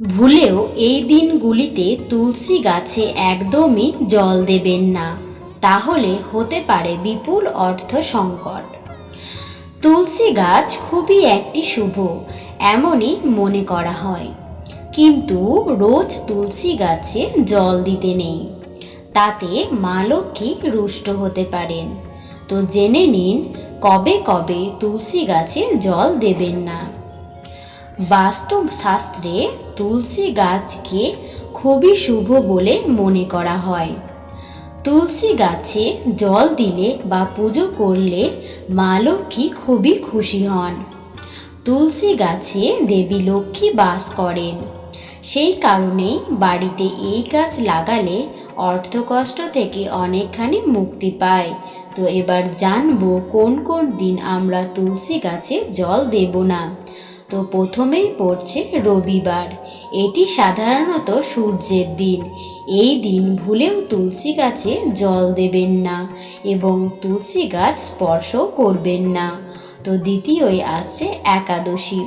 ভুলেও এই দিনগুলিতে তুলসী গাছে একদমই জল দেবেন না। তাহলে হতে পারে বিপুল অর্থ সংকট তুলসী গাছ খুবই একটি শুভ, এমনই মনে করা হয়। কিন্তু রোজ তুলসী গাছে জল দিতে নেই। তাতে মা লক্ষ্মী রুষ্ট হতে পারেন। তো জেনে নিন, কবে কবে তুলসী গাছে জল দেবেন না। বাস্তব শাস্ত্রে তুলসী গাছকে খুবই শুভ বলে মনে করা হয়। তুলসী গাছে জল দিলে বা পুজো করলে মা লক্ষ্মী খুবই খুশি হন। তুলসী গাছে দেবী লক্ষ্মী বাস করেন। সেই কারণেই বাড়িতে এই গাছ লাগালে অর্থকষ্ট থেকে অনেকখানি মুক্তি পায়। তো এবার জানব কোন কোন দিন আমরা তুলসী গাছে জল দেব না। তো প্রথমেই পড়ছে রবিবার। এটি সাধারণত সূর্যের দিন। এই দিন ভুলেও তুলসী গাছে জল দেবেন না এবং তুলসী গাছ স্পর্শ করবেন না। তো দ্বিতীয়ই আসছে একাদশী।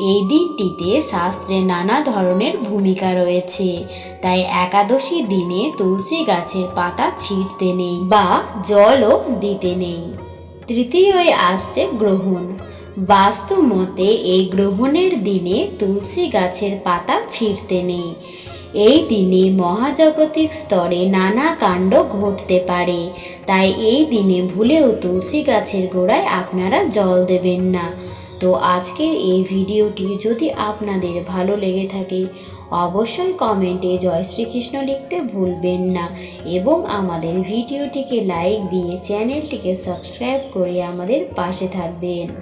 এই দিনটিতে শাস্ত্রে নানা ধরনের ভূমিকা রয়েছে। তাই একাদশী দিনে তুলসী গাছের পাতা ছিঁড়তে নেই বা জলও দিতে নেই। তৃতীয়ই আসছে গ্রহণ। বাস্তু মতে এই গ্রহণের দিনে তুলসী গাছের পাতা ছিঁড়তে নেই। এই দিনে মহাজাগতিক স্তরে নানা কাণ্ড ঘটতে পারে। তাই এই দিনে ভুলেও তুলসী গাছের গোড়ায় আপনারা জল দেবেন না। তো আজকের এই ভিডিওটি যদি আপনাদের ভালো লেগে থাকে, অবশ্যই কমেন্টে জয় শ্রীকৃষ্ণ লিখতে ভুলবেন না এবং আমাদের ভিডিওটিকে লাইক দিয়ে চ্যানেলটিকে সাবস্ক্রাইব করে আমাদের পাশে থাকবেন।